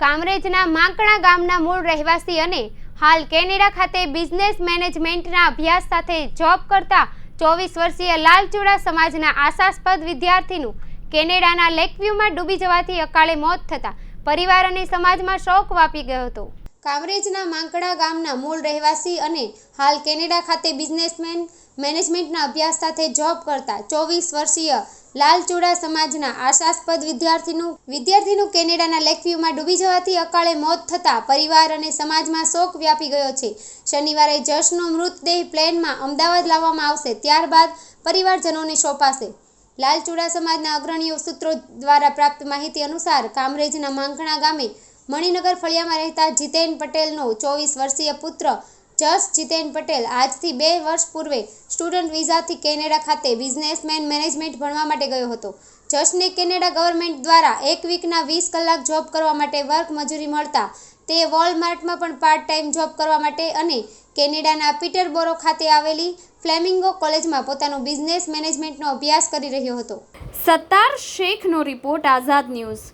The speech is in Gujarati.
કામરેજના માંકણા ગામના મૂળ રહેવાસી અને હાલ કેનેડા ખાતે બિઝનેસ મેનેજમેન્ટના અભ્યાસ સાથે જોબ કરતા ચોવીસ વર્ષીય લાલચુડા સમાજના આશાસ્પદ વિદ્યાર્થીનું કેનેડાના લેકવ્યુમાં ડૂબી જવાથી અકાળે મોત થતાં પરિવાર અને સમાજમાં શોક વાપી ગયો હતો. કામરેજના માંકડા ગામના મૂળ રહેવાસી અને હાલ કેનેડા ખાતે બિઝનેસમેન મેનેજમેન્ટના અભ્યાસ સાથે જોબ કરતા ચોવીસ વર્ષીય લાલચુડા સમાજના આશાસ્પદ વિદ્યાર્થીનું વિદ્યાર્થીનું કેનેડાના લેકવ્યુમાં ડૂબી જવાથી અકાળે મોત થતાં પરિવાર અને સમાજમાં શોક વ્યાપી ગયો છે. શનિવારે જશનો મૃતદેહ પ્લેનમાં અમદાવાદ લાવવામાં આવશે, ત્યારબાદ પરિવારજનોને સોંપાશે. લાલચુડા સમાજના અગ્રણીઓ સૂત્રો દ્વારા પ્રાપ્ત માહિતી અનુસાર કામરેજના માંકણા ગામે મણિનગર ફળિયામાં રહેતા જીતેન પટેલનો ચોવીસ વર્ષીય પુત્ર જસ જીતેન પટેલ આજથી બે વર્ષ પૂર્વે સ્ટુડન્ટ વિઝાથી કેનેડા ખાતે બિઝનેસમેન મેનેજમેન્ટ ભણવા માટે ગયો હતો. જસને કેનેડા ગવર્મેન્ટ દ્વારા એક વીકના વીસ કલાક જોબ કરવા માટે વર્ક મજૂરી મળતા તે વોલમાર્ટમાં પણ પાર્ટ ટાઈમ જોબ કરવા માટે અને કેનેડાના પીટરબોરો ખાતે આવેલી ફ્લેમિંગો કોલેજમાં પોતાનો બિઝનેસ મેનેજમેન્ટનો અભ્યાસ કરી રહ્યો હતો. સત્તાર શેખનો રિપોર્ટ આઝાદ ન્યૂઝ.